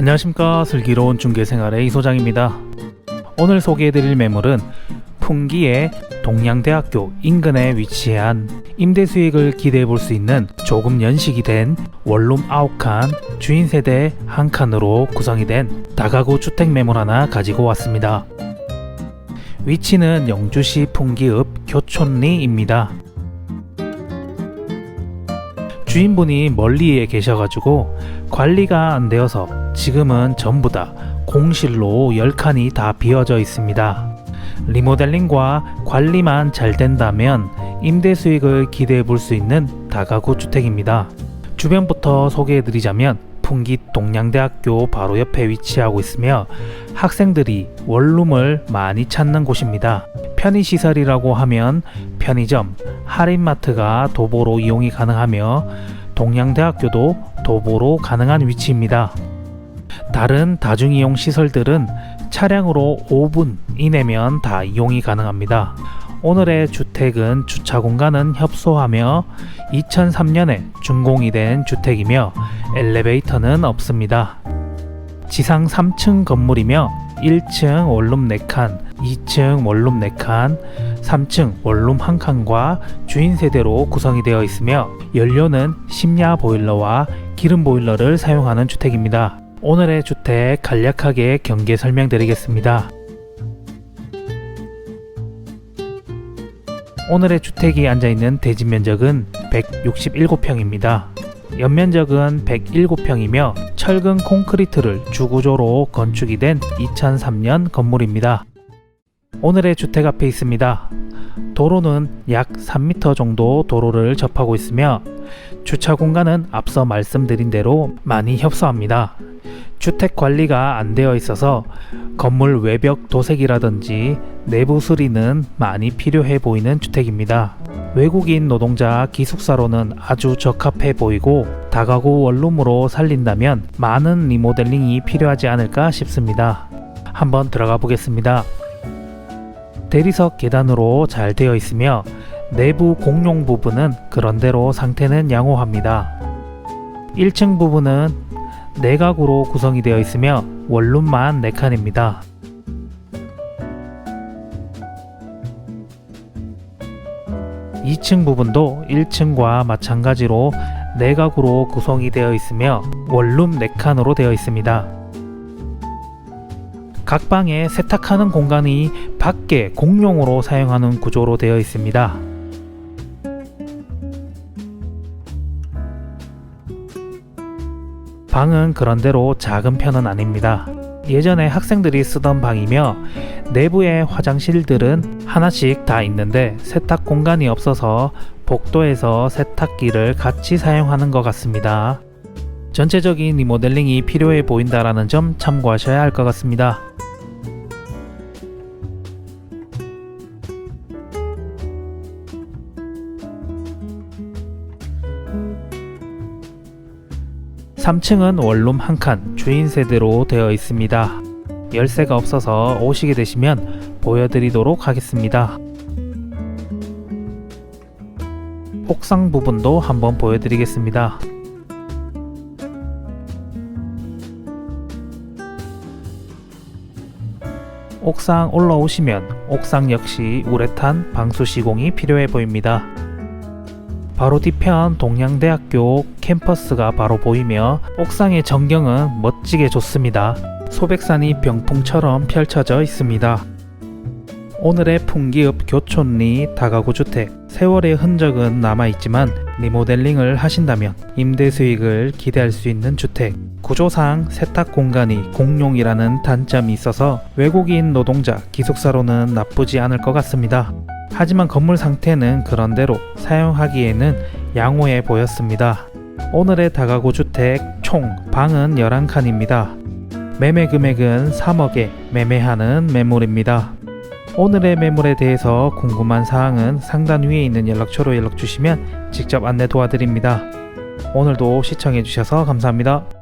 안녕하십니까 슬기로운 중개생활의 이소장입니다. 오늘 소개해드릴 매물은 풍기의 동양대학교 인근에 위치한 임대 수익을 기대해 볼 수 있는 조금 연식이 된 원룸 9칸, 주인 세대 한 칸으로 구성이 된 다가구 주택 매물 하나 가지고 왔습니다. 위치는 영주시 풍기읍 교촌리입니다. 주인분이 멀리에 계셔가지고 관리가 안 되어서 지금은 전부 다 공실로 10칸이 다 비어져 있습니다. 리모델링과 관리만 잘 된다면 임대 수익을 기대해 볼 수 있는 다가구 주택입니다. 주변부터 소개해 드리자면 풍기 동양대학교 바로 옆에 위치하고 있으며 학생들이 원룸을 많이 찾는 곳입니다. 편의시설이라고 하면 편의점, 할인마트가 도보로 이용이 가능하며 동양대학교도 도보로 가능한 위치입니다. 다른 다중이용 시설들은 차량으로 5분 이내면 다 이용이 가능합니다. 오늘의 주택은 주차 공간은 협소하며 2003년에 준공이 된 주택이며 엘리베이터는 없습니다. 지상 3층 건물이며 1층 원룸 4칸, 2층 원룸 4칸, 3층 원룸 1칸과 주인 세대로 구성이 되어 있으며 연료는 심야 보일러와 기름 보일러를 사용하는 주택입니다. 오늘의 주택 간략하게 경계 설명드리겠습니다. 오늘의 주택이 앉아있는 대지 면적은 167평입니다. 연면적은 107평이며 철근 콘크리트를 주구조로 건축이 된 2003년 건물입니다. 오늘의 주택 앞에 있습니다. 도로는 약 3m 정도 도로를 접하고 있으며 주차 공간은 앞서 말씀드린 대로 많이 협소합니다. 주택 관리가 안 되어 있어서 건물 외벽 도색이라든지 내부 수리는 많이 필요해 보이는 주택입니다. 외국인 노동자 기숙사로는 아주 적합해 보이고 다가구 원룸으로 살린다면 많은 리모델링이 필요하지 않을까 싶습니다. 한번 들어가 보겠습니다. 대리석 계단으로 잘 되어 있으며 내부 공용 부분은 그런대로 상태는 양호합니다. 1층 부분은 내각으로 구성이 되어 있으며 원룸만 4칸입니다. 이층 부분도 1층과 마찬가지로 내각으로 구성이 되어 있으며 원룸 4칸으로 되어 있습니다. 각 방에 세탁하는 공간이 밖에 공용으로 사용하는 구조로 되어 있습니다. 방은 그런대로 작은 편은 아닙니다. 예전에 학생들이 쓰던 방이며 내부의 화장실들은 하나씩 다 있는데 세탁 공간이 없어서 복도에서 세탁기를 같이 사용하는 것 같습니다. 전체적인 리모델링이 필요해 보인다라는 점 참고하셔야 할 것 같습니다. 삼층은 원룸 한 칸, 주인 세대로 되어 있습니다. 열쇠가 없어서 오시게 되시면 보여드리도록 하겠습니다. 옥상 부분도 한번 보여드리겠습니다. 옥상 올라오시면 옥상 역시 우레탄 방수 시공이 필요해 보입니다. 바로 뒤편 동양대학교 캠퍼스가 바로 보이며 옥상의 전경은 멋지게 좋습니다. 소백산이 병풍처럼 펼쳐져 있습니다. 오늘의 풍기읍 교촌리 다가구 주택 세월의 흔적은 남아있지만 리모델링을 하신다면 임대 수익을 기대할 수 있는 주택 구조상 세탁 공간이 공용이라는 단점이 있어서 외국인 노동자 기숙사로는 나쁘지 않을 것 같습니다. 하지만 건물 상태는 그런대로 사용하기에는 양호해 보였습니다. 오늘의 다가구 주택 총 방은 11칸입니다. 매매 금액은 3억에 매매하는 매물입니다. 오늘의 매물에 대해서 궁금한 사항은 상단 위에 있는 연락처로 연락 주시면 직접 안내 도와드립니다. 오늘도 시청해 주셔서 감사합니다.